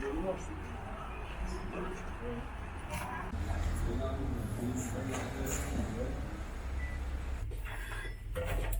Thank you.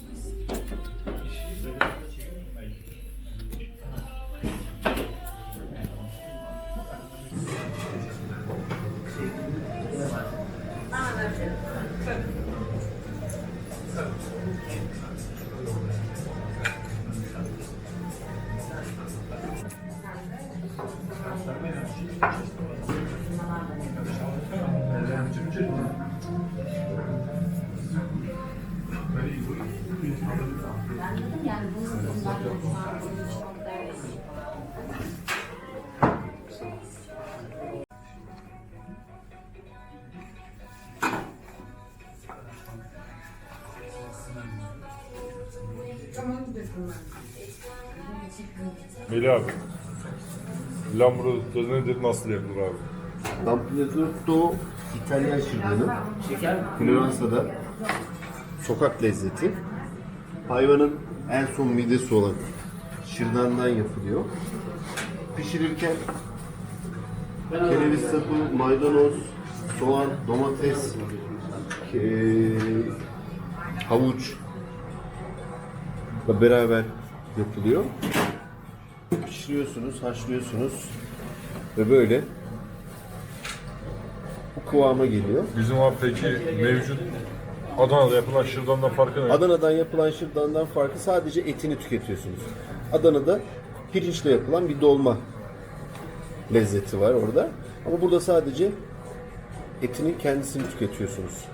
Melih abi. Lambrusco nedir, nasıl yapılır abi? Lampredotto İtalyan şırdanı. Floransa'da sokak lezzeti. Hayvanın en son midesi olan şırdandan yapılıyor. Pişirirken kereviz sapı, maydanoz, soğan, domates, eee, havuç beraber yapılıyor. Pişiriyorsunuz, haşlıyorsunuz ve böyle bu kıvama geliyor. Bizim peki mevcut Adana'da yapılan şırdandan farkı ne? Adana'dan yapılan şırdandan farkı sadece etini tüketiyorsunuz. Adana'da pirinçle yapılan bir dolma lezzeti var orada. Ama burada sadece etinin kendisini tüketiyorsunuz.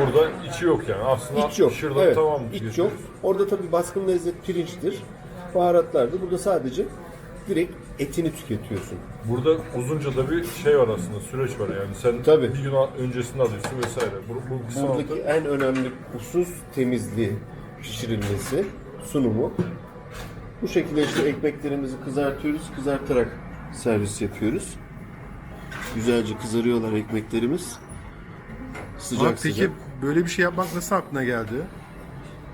Burada içi yok yani. Aslında İç yok. şırdan evet, tamam iç yok. Orada tabii baskın lezzet pirinçtir. Baharatlardır. Burada sadece direkt etini tüketiyorsun. Burada uzunca da bir şey var aslında, süreç var yani. Sen Tabii. bir gün öncesinde alıyorsun vesaire. Bu, bu bir Buradaki sanatı. en önemli husus temizliği, pişirilmesi, sunumu. Bu şekilde işte ekmeklerimizi kızartıyoruz, kızartarak servis yapıyoruz. Güzelce kızarıyorlar ekmeklerimiz. Sıcak Abi peki sıcak. böyle bir şey yapmak nasıl aklına geldi?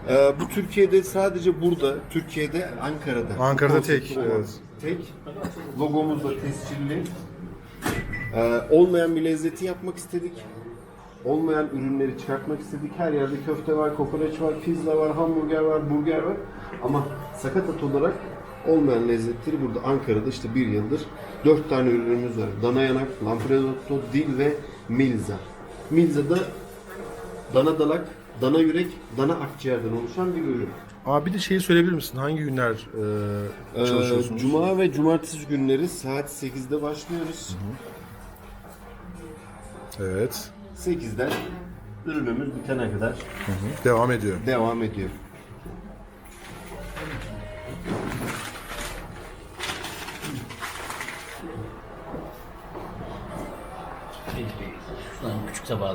Ee, bu Türkiye'de sadece burada, Türkiye'de Ankara'da. Ankara'da tek, olan evet. Tek. Logomuz da tescilli. Ee, olmayan bir lezzeti yapmak istedik. Olmayan ürünleri çıkartmak istedik. Her yerde köfte var, kokoreç var, pizza var, hamburger var, burger var. Ama sakatat olarak olmayan lezzetleri burada Ankara'da işte bir yıldır dört tane ürünümüz var. Dana yanak, lampredotto, dil ve milza. Milza da dana dalak, dana yürek, dana akciğerden oluşan bir ürün. Abi bir de şeyi söyleyebilir misin? Hangi günler e, Ee, çalışıyorsunuz? Cuma ve cumartesi günleri saat 8'de başlıyoruz. Evet. 8'den ürünümüz bitene kadar Devam ediyor. devam ediyor. Şuradan küçük tabağa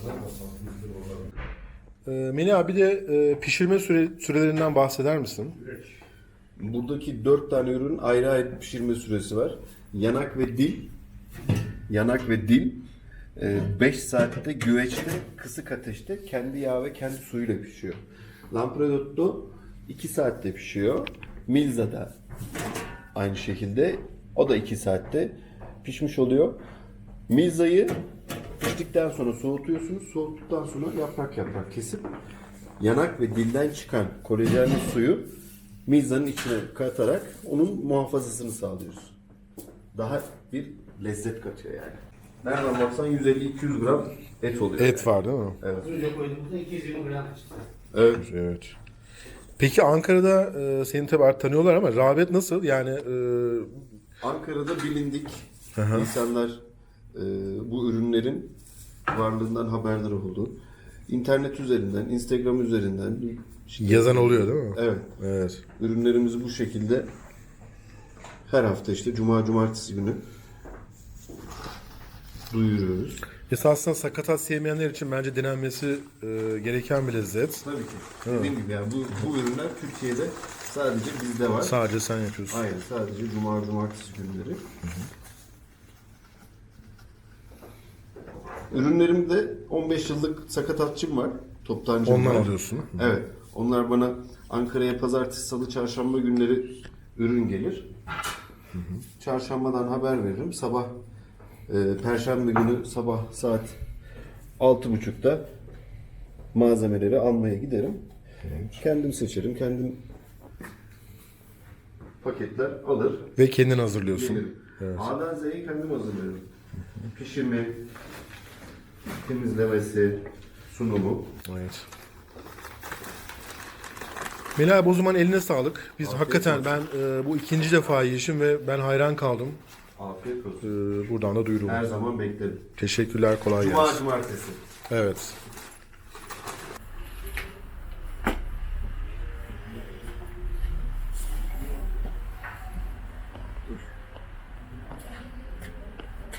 Xiaomi'ye kefil E, Melih abi de e, pişirme süre, sürelerinden bahseder misin? Buradaki 4 tane ürün ayrı ayrı pişirme süresi var. Yanak ve dil. Yanak ve dil 5 saatte güveçte kısık ateşte kendi yağ ve kendi suyuyla pişiyor. Lampredotto 2 saatte pişiyor. Milza da aynı şekilde. O da 2 saatte pişmiş oluyor. Milzayı piştikten sonra soğutuyorsunuz. Soğuttuktan sonra yaprak yaprak kesip yanak ve dilden çıkan kolajenli suyu milzanın içine katarak onun muhafazasını sağlıyoruz. Daha bir lezzet katıyor yani. Nereden baksan 150-200 gram et oluyor. Et var değil mi? Önce koyduğumuzda 220 gram çıktı. Evet. Evet. Peki Ankara'da e, seni artık tanıyorlar ama rağbet nasıl? Yani e, Ankara'da bilindik insanlar e, bu ürünlerin varlığından haberdar oldu. İnternet üzerinden, Instagram üzerinden işte- yazan oluyor değil mi? Evet. Evet. Ürünlerimizi bu şekilde her hafta işte cuma cumartesi günü duyuruyoruz. Esasında sakatat sevmeyenler için bence denenmesi e, gereken bir lezzet. Tabii ki. Dediğim gibi yani bu, bu ürünler Türkiye'de sadece bizde var. Sadece sen yapıyorsun. Aynen sadece cuma cumartesi günleri. Ürünlerimde 15 yıllık sakatatçım var. Toptancım Ondan var. alıyorsun. Evet. Onlar bana Ankara'ya pazartesi, salı, çarşamba günleri ürün gelir. Çarşambadan haber veririm. Sabah e, perşembe günü sabah saat 6.30'da malzemeleri almaya giderim. Kendim seçerim. Kendim paketler alır. Ve kendin hazırlıyorsun. Gelirim. A'dan Z'yi kendim hazırlıyorum. Pişirme, temizlemesi, sunumu. Evet. Melih abi o zaman eline sağlık. Biz hakikaten ben e, bu ikinci defa yiyişim ve ben hayran kaldım. Afiyet E, olsun. buradan da duyururum. Her zaman beklerim. Teşekkürler kolay Cuma gelsin. cumartesi. Evet.